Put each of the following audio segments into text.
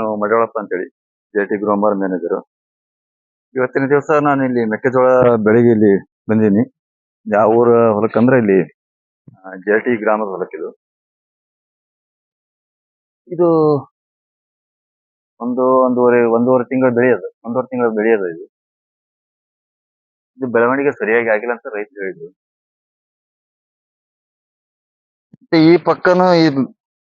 ನಾನು ಮಡಿವಾಳಪ್ಪ ಅಂತೇಳಿ J T Gromor manager ಇವತ್ತಿನ ದಿವಸ ನಾನು ಇಲ್ಲಿ ಮೆಕ್ಕೆಜೋಳ ಬೆಳೆಗೆ ಇಲ್ಲಿ ಬಂದೀನಿ. ಯಾವ ಊರ ಹೊಲಕ್ಕಂದ್ರೆ ಇಲ್ಲಿ ಜೆ ಟಿ ಗ್ರಾಮದ ಹೊಲಕ್ಕಿದು ಇದು. ಒಂದು ಒಂದೂವರೆ ಒಂದೂವರೆ ತಿಂಗಳು ಬೆಳೆಯೋದು ಒಂದೂವರೆ ತಿಂಗಳು ಬೆಳೆಯೋದು ಇದು. ಇದು ಬೆಳವಣಿಗೆ ಸರಿಯಾಗಿ ಆಗಿಲ್ಲ ಅಂತ ರೈತರು ಹೇಳಿದ್ರು. ಮತ್ತೆ ಈ ಪಕ್ಕನೂ ಇದು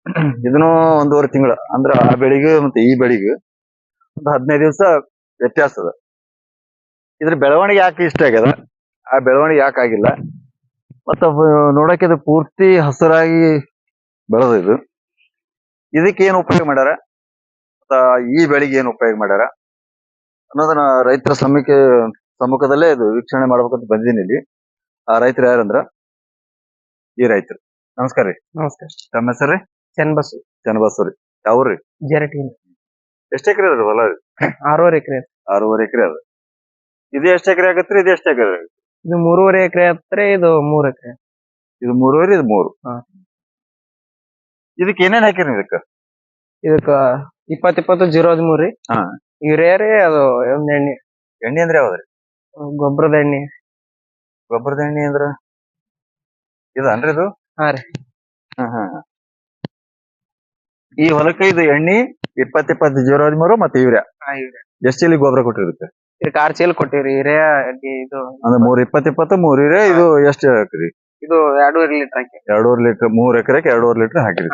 ಇದನ್ನು ಒಂದೂವರೆ ತಿಂಗಳು ಅಂದ್ರೆ ಆ ಬೆಳಿಗ್ಗೆ ಮತ್ತೆ ಈ ಬೆಳಿಗ್ಗೆ ಒಂದು ಹದಿನೈದು ದಿವಸ ವ್ಯತ್ಯಾಸ ಅದ. ಇದ್ರ ಬೆಳವಣಿಗೆ ಯಾಕೆ ಇಷ್ಟ ಆಗ್ಯದ? ಆ ಬೆಳವಣಿಗೆ ಯಾಕೆ ಆಗಿಲ್ಲ? ಮತ್ತ ನೋಡಕ್ಕೆ ಇದು ಪೂರ್ತಿ ಹಸಿರಾಗಿ ಬೆಳೆದ ಇದು. ಇದಕ್ಕೆ ಏನು ಉಪಯೋಗ ಮಾಡ್ಯಾರ? ಮತ್ತ ಈ ಬೆಳಿಗ್ಗೆ ಏನು ಉಪಯೋಗ ಮಾಡ್ಯಾರ? ಅನ್ನೋದನ್ನ ರೈತರ ಸಮ್ಮುಖ ಸಮ್ಮುಖದಲ್ಲೇ ಇದು ವೀಕ್ಷಣೆ ಮಾಡ್ಬೇಕಂತ ಬಂದಿದ್ದೀನಿ ಇಲ್ಲಿ. ಆ ರೈತರು ಯಾರಂದ್ರ? ಈ ರೈತರು. ನಮಸ್ಕಾರ ರೀ. ನಮಸ್ಕಾರ. ತಮ್ಮ ಹೆಸರು ರೀ? ಚನ್ನಬಸು ಚನ್ನಬಸು ರೀ? ಯಾವ್ರಿ ಜರಟಿ ಎಷ್ಟ್ ಎಕರೆ ಅದ್ರಿ ಹೊಲ? ಆರೂವರೆ ಎಕರೆ ಆರೂವರೆ ಎಕರೆ ಅದ. ಇದು ಎಷ್ಟ್ ಎಕರೆ ಆಗತ್ರಿ? ಇದು ಎಷ್ಟ್ ಎಕರೆ ಇದು ಮೂರುವರೆ ಎಕರೆ ಹತ್ರ ಇದು ಮೂರ್ ಎಕರೆ. ಇದು ಮೂರುವರೆ ಇದು ಮೂರು? ಹಾ. ಇದಕ್ಕೆ ಏನೇನ್ ಹಾಕಿರಿ ಇದಕ್ಕ? ಇದಕ್ಕ ಇಪ್ಪತ್ ಇಪ್ಪತ್ತು ಜೀರೋ ಹದಿಮೂರು ರೀ. ಹಾ. ಯೂರಿಯಾ ರೀ ಅದು ಒಂದ್ ಎಣ್ಣೆ. ಎಣ್ಣೆ ಅಂದ್ರೆ ಯಾವ್ದ್ರಿ? ಗೊಬ್ಬರದ ಎಣ್ಣೆ. ಗೊಬ್ಬರದ ಎಣ್ಣೆ ಅಂದ್ರ? ಇದನ್ರಿ ಇದು? ಹಾ ರೀ. ಹಾ ಹಾ ಹಾ. ಈ ಹೊಲಕ್ಕೆ ಇದು ಎಣ್ಣೆ ಇಪ್ಪತ್ ಇಪ್ಪತ್ತು ಜೀರೋ ಹದಿಮೂರು ಮತ್ತೆ ಇವ್ರೆ ಎಷ್ಟ್ ಚೀಲಿ ಗೊಬ್ಬರ ಕೊಟ್ಟಿರುತ್ತೆ? ಇದಕ್ಕೆ ಆರ್ ಚೀಲ ಕೊಟ್ಟಿವ್ರಿ ಎಣ್ಣೆ ಇದು. ಅಂದ್ರೆ ಮೂರ್ ಇಪ್ಪತ್ ಇಪ್ಪತ್ತು ಮೂರ್ ಯೂರಿಯಾ ಇದು ಎಷ್ಟು ಹಾಕ್ರಿ? ಇದು ಎರಡೂವರೆ ಲೀಟರ್ ಹಾಕಿ. ಎರಡೂವರೆ ಲೀಟರ್ ಮೂರ್ ಎಕರೆಗೆ ಎರಡೂವರೆ ಲೀಟರ್ ಹಾಕಿರಿ.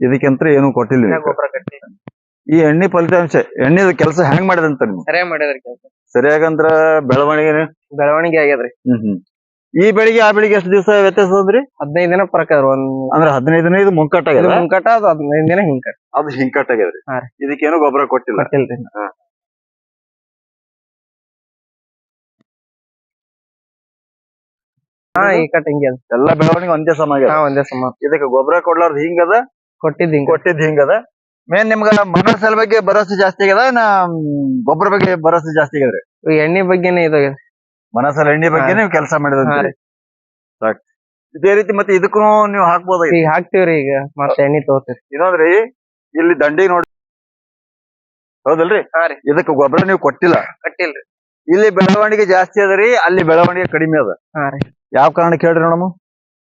ಇದಕ್ಕಿಂತ ಇದಕ್ಕಂತ್ರ ಏನು ಕೊಟ್ಟಿಲ್ಲ ಗೊಬ್ಬರ ಕಟ್ಟಿ. ಈ ಎಣ್ಣೆ ಫಲಿತಾಂಶ ಎಣ್ಣೆ ಕೆಲಸ ಹೆಂಗ್ ಮಾಡಿದಂತ ನೀವು ಸರಿಯಾಗಿ ಮಾಡಿದ್ರಿ ಕೆಲಸ. ಸರಿಯಾಗಂದ್ರ ಬೆಳವಣಿಗೆ ಬೆಳವಣಿಗೆ ಆಗ್ಯದ್ರಿ. ಹ್ಮ್ ಹ್ಮ್. ಈ ಬೆಳಿಗ್ಗೆ ಆ ಬೆಳಿಗ್ಗೆ ಎಷ್ಟು ದಿವಸ ವ್ಯತ್ಯಾಸ ಅದ್ರಿ? ಹದಿನೈದು ದಿನ ಪ್ರಕಾರ ಒಂದ್ ಅಂದ್ರ ಹದಿನೈದು ದಿನ ಇದು ಮುಂಕಟ್ ಆಗ್ಯದ ಮುಂಕಟ ಅದು ಹದಿನೈದು ದಿನ ಹಿಂಕಟ್ ಅದು ಹಿಂಕಟ್ ಆಗ್ಯದ್ರಿ ಹಾ ರೀ. ಇದಕ್ಕೇನು ಗೊಬ್ಬರ ಕೊಟ್ಟಿಲ್ಲ? ಕೊಟ್ಟಿಲ್ರಿ. ಹಾ. ಈ ಕಟ್ ಹಿಂಗೆ ಅದ. ಎಲ್ಲಾ ಬೆಳವಣಿಗೆ ಒಂದೇ ಸಮ ಆಗ್ಯದ? ಹಾ ಒಂದೇ ಸಮ. ಇದಕ್ಕೆ ಗೊಬ್ಬರ ಕೊಡ್ಲಾರ್ದ ಹಿಂಗದ? ಕೊಟ್ಟಿದ್ದ ಹಿಂಗ. ಕೊಟ್ಟಿದ್ ಹಿಂಗದ? ಮೇನ್ ನಿಮ್ಗ ಮನಸ್ಸಲ್ ಬಗ್ಗೆ ಭರವಸೆ ಜಾಸ್ತಿ ಆಗ್ಯದ ನಾ ಗೊಬ್ಬರ ಬಗ್ಗೆ ಭರವಸೆ ಜಾಸ್ತಿ ಆಗ್ಯದ್ರಿ? ಎಣ್ಣೆ ಬಗ್ಗೆನೇ ಇದು ಆಗ್ಯದ. ಮನಸ್ಸಲ್ಲಿ ಎಣ್ಣೆ ಬಗ್ಗೆ. ನೀವು ಕೆಲಸ ಮಾಡಿದಂತೆ. ಮಾಡಿದ್ರಿ ಸಾಕ್. ಇದೇ ರೀತಿ ಮತ್ತೆ ಇದಕ್ಕೂ ನೀವು ಹಾಕ್ಬೋದ ಈಗ? ಹಾಕ್ತಿವ್ರಿ ಈಗ. ಮತ್ತೆ ಎಣ್ಣೆ ತಗೋತೀರಿ ಇನ್ನೊಂದ್ರಿ ಇಲ್ಲಿ ದಂಡಿ ನೋಡಿ. ಹೌದಲ್ರಿ? ಹಾ ರೀ. ಇದಕ್ಕೆ ಗೊಬ್ಬರ ನೀವು ಕೊಟ್ಟಿಲ್ಲ. ಕಟ್ಟಿಲ್ರಿ. ಇಲ್ಲಿ ಬೆಳವಣಿಗೆ ಜಾಸ್ತಿ ಅದರಿ ಅಲ್ಲಿ ಬೆಳವಣಿಗೆ ಕಡಿಮೆ ಅದ. ಹಾ ರೀ. ಯಾವ ಕಾರಣಕ್ಕೆ ಹೇಳ್ರಿ ನೋಡಮ್ಮ?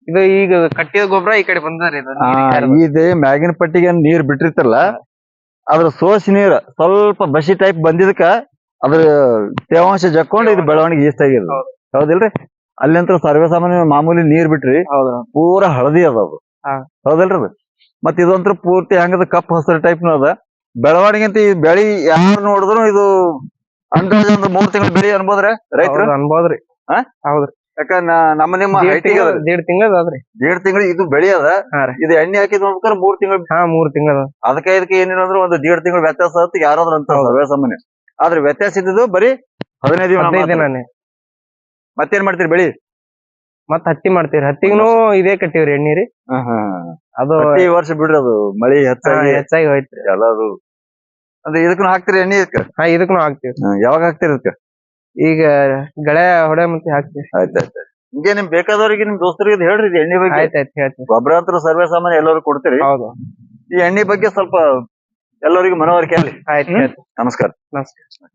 ಇದು ಈಗ ಕಟ್ಟಿದ ಗೊಬ್ಬರ ಈ ಕಡೆ ಬಂದದ್ರಿ ಇದು ಇದೆ ಮ್ಯಾಗಿನ ಪಟ್ಟಿಗೆ ನೀರ್ ಬಿಟ್ಟಿರ್ತಾರಲ್ಲ ಅದ್ರ ಸೋಸಿ ನೀರ್ ಸ್ವಲ್ಪ ಬಸಿ ಟೈಪ್ ಬಂದಿದಕ್ಕ ಅದ್ರ ತೇವಾಂಶ ಜಕ್ಕೊಂಡು ಇದು ಬೆಳವಣಿಗೆ ಈಸ್ಟ್ ಆಗಿರೋದು. ಹೌದು. ಹೌದಿಲ್ರಿ? ಅಲ್ಲಿಂತ ಸರ್ವೇ ಸಾಮಾನ್ಯ ಮಾಮೂಲಿ ನೀರ್ ಬಿಟ್ರಿ ಪೂರ ಹಳದಿ ಅದ ಅದು. ಹೌದಲ್ರಿ? ಅದು ಮತ್ ಇದಂತ್ರ ಪೂರ್ತಿ ಹೆಂಗದ ಕಪ್ ಹಸಿರು ಟೈಪ್ ಅದ. ಬೆಳವಣಿಗೆ ಅಂತ ಈ ಬೆಳಿ ಯಾರು ನೋಡಿದ್ರು ಇದು ಅಂದಾಜು ಒಂದು ಮೂರ್ ತಿಂಗಳ ಬೆಳಿ ಅನ್ಬೋದ್ರೆ ರೈತರು? ಅನ್ಬೋದ್ರಿ. ಹಾ? ಹೌದ್ರಿ. ಯಾಕಂದ್ರೆ ನಮ್ಮ ನಿಮ್ಮ ದೇಡ್ ತಿಂಗಳ. ದೇಡ್ ತಿಂಗಳ ಇದು ಬೆಳಿ ಅದ. ಇದು ಎಣ್ಣೆ ಹಾಕಿದ್ ನೋಡ್ಬೇಕಾದ್ರೆ ಮೂರ್ ತಿಂಗಳು ಹಾ ಮೂರ್ ತಿಂಗಳ ಅದಕ್ಕೆ ಇದಕ್ಕೆ ಏನಿಲ್ಲ ಅಂದ್ರೆ ಒಂದು ದೇಡ್ ತಿಂಗಳು ವ್ಯತ್ಯಾಸ ಆಗುತ್ತೆ ಯಾರಾದ್ರೂ ಅಂತ ಸಾಮಾನ್ಯ. ಆದ್ರೆ ವ್ಯತ್ಯಾಸ ಇದ್ದದ್ದು ಬರೀ ಹದಿನೈದು ದಿನ ಹದಿನೈದು ದಿನ ದಿನಾನೇ. ಮತ್ತೇನ್ ಮಾಡ್ತೀರಿ ಬೆಳಿ? ಮತ್ತ್ ಹತ್ತಿ ಮಾಡ್ತೀವ್ರಿ. ಹತ್ತಿಗೂ ಇದೇ ಕಟ್ಟಿವ್ರಿ ಎಣ್ಣೀರಿ. ಅದು ಈ ವರ್ಷ ಬಿಡ್ರಿ ಅದು. ಮಳಿ ಹೆಚ್ಚಾಗಿ ಹೆಚ್ಚಾಗಿ ಹೋಯ್ತ್ರಿ. ಎಲ್ಲದು. ಅದು ಅಂದ್ರೆ ಇದಕ್ಕೂ ಹಾಕ್ತಿರಿ ಎಣ್ಣೆ ಇದಕ್ಕ? ಹಾ ಇದಕ್ಕೂ ಹಾಕ್ತಿವ್ರಿ ಹ್ಮ್, ಯಾವಾಗ ಹಾಕ್ತಿರಿ ಇದಕ್ಕ? ಈಗ ಗಳೆ ಹೊಡೆ ಮತ್ತೆ ಹಾಕ್ತಿವಿ. ಆಯ್ತಾಯ್ತು ಹಿಂಗೆ ನಿಮ್ ಬೇಕಾದವ್ರಿಗೆ ನಿಮ್ ದೋಸ್ತರಿಗೆ ಇದ್ ಹೇಳ್ರಿ ಇದು ಎಣ್ಣೆ ಬಗ್ಗೆ. ಗೊಬ್ಬರ ಅಂತ ಸರ್ವೇ ಸಾಮಾನ್ಯ ಎಲ್ಲರೂ ಕೊಡ್ತೀರಿ. ಹೌದು. ಈ ಎಣ್ಣೆ ಬಗ್ಗೆ ಸ್ವಲ್ಪ ಎಲ್ಲರಿಗೂ ಮನವರಿಕೆ ಆಗಲಿ. ಆಯ್ತು? ನಮಸ್ಕಾರ. ನಮಸ್ಕಾರ.